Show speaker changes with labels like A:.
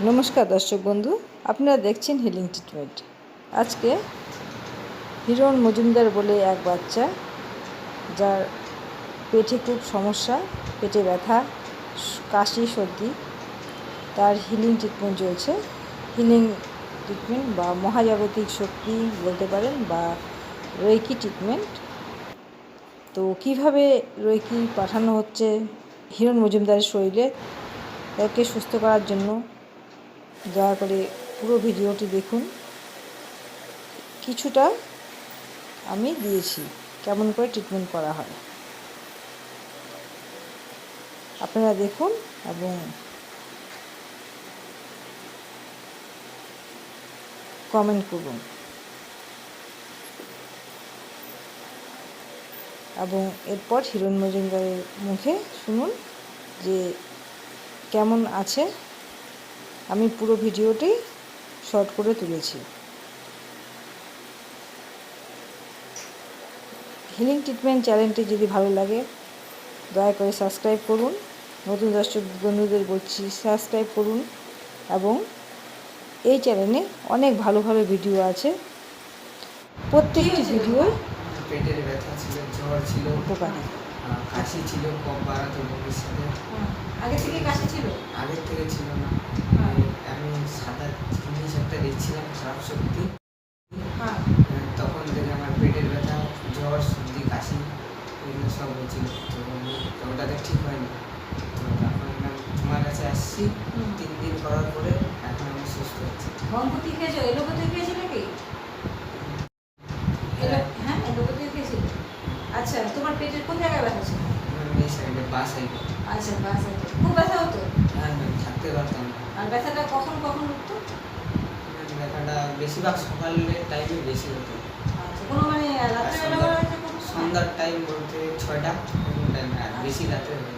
A: নমস্কার দর্শক বন্ধু, আপনারা দেখছেন হিলিং ট্রিটমেন্ট আজকে হিরণ মজুমদার বলে এক বাচ্চা, যার পেটে খুব সমস্যা, পেটে ব্যথা, কাশি, সর্দি, তার হিলিং ট্রিটমেন্ট চলছে। হিলিং ট্রিটমেন্ট বা মহাজাগতিক শক্তি বলতে পারেন বা রৈকি ট্রিটমেন্ট তো কীভাবে রৈকি পাঠানো হচ্ছে হিরণ মজুমদারের শরীরে, তাকে সুস্থ করার জন্য দয়া করে পুরো ভিডিওটি দেখুন। কিছুটা আমি দিয়েছি, কেমন করে ট্রিটমেন্ট করা হয়। আপনারা দেখুন এবং কমেন্ট করুন। এবং এরপর হিরণ মজুমদারের মুখে শুনুন যে কেমন আছে আমি পুরো ভিডিওটি শর্ট করে তুলেছি। হিলিং ট্রিটমেন্ট চ্যানেলটি যদি ভালো লাগে দয়া করে সাবস্ক্রাইব করুন। নতুন দর্শক বন্ধুদের বলছি সাবস্ক্রাইব করুন এবং এই চ্যানেলে অনেক ভালো ভালো ভিডিও আছে। প্রত্যেকটি ভিডিও
B: পেটের ব্যথা ছিল জ্বর ছিল
A: উপকারী।
B: কাশি ছিল কম বাড়াতো
A: আগে থেকে কাছে ছিল?
B: আগের থেকে ছিল না। আমি সাদা জিনিস একটা দেখছিলাম খারাপ শক্তি।
A: হ্যাঁ।
B: আহ, তখন থেকে আমার পেটের ব্যথা জ্বর সর্দি কাশি এগুলো সব হয়েছিল। তো ওটাতে ঠিক হয়নি। তো এখন তোমার কাছে আসছি। তিন দিন করার পরে এখন আমি সুস্থ হচ্ছি
C: গঙ্গতি খেয়েছো এলোপতি খেয়েছো নাকি? এলো- হ্যাঁ এলোপতি খেয়েছিল আচ্ছা তোমার পেটের কোন জায়গায় ব্যথা ছিল?
B: এই সাইডে বা সাইডে।
C: আচ্ছা বাস আছে খুব ব্যথা হতো?
B: হ্যাঁ থাকতে পারতাম।
C: আর ব্যথাটা কখন কখন উঠতো?
B: ব্যথাটা বেশিরভাগ সকালের টাইমে বেশি হতো।
C: আচ্ছা কোনো মানে রাত্রেবেলা?
B: সন্ধ্যার টাইম বলতে ছয়টা এরকম টাইম আর বেশি রাতে হয়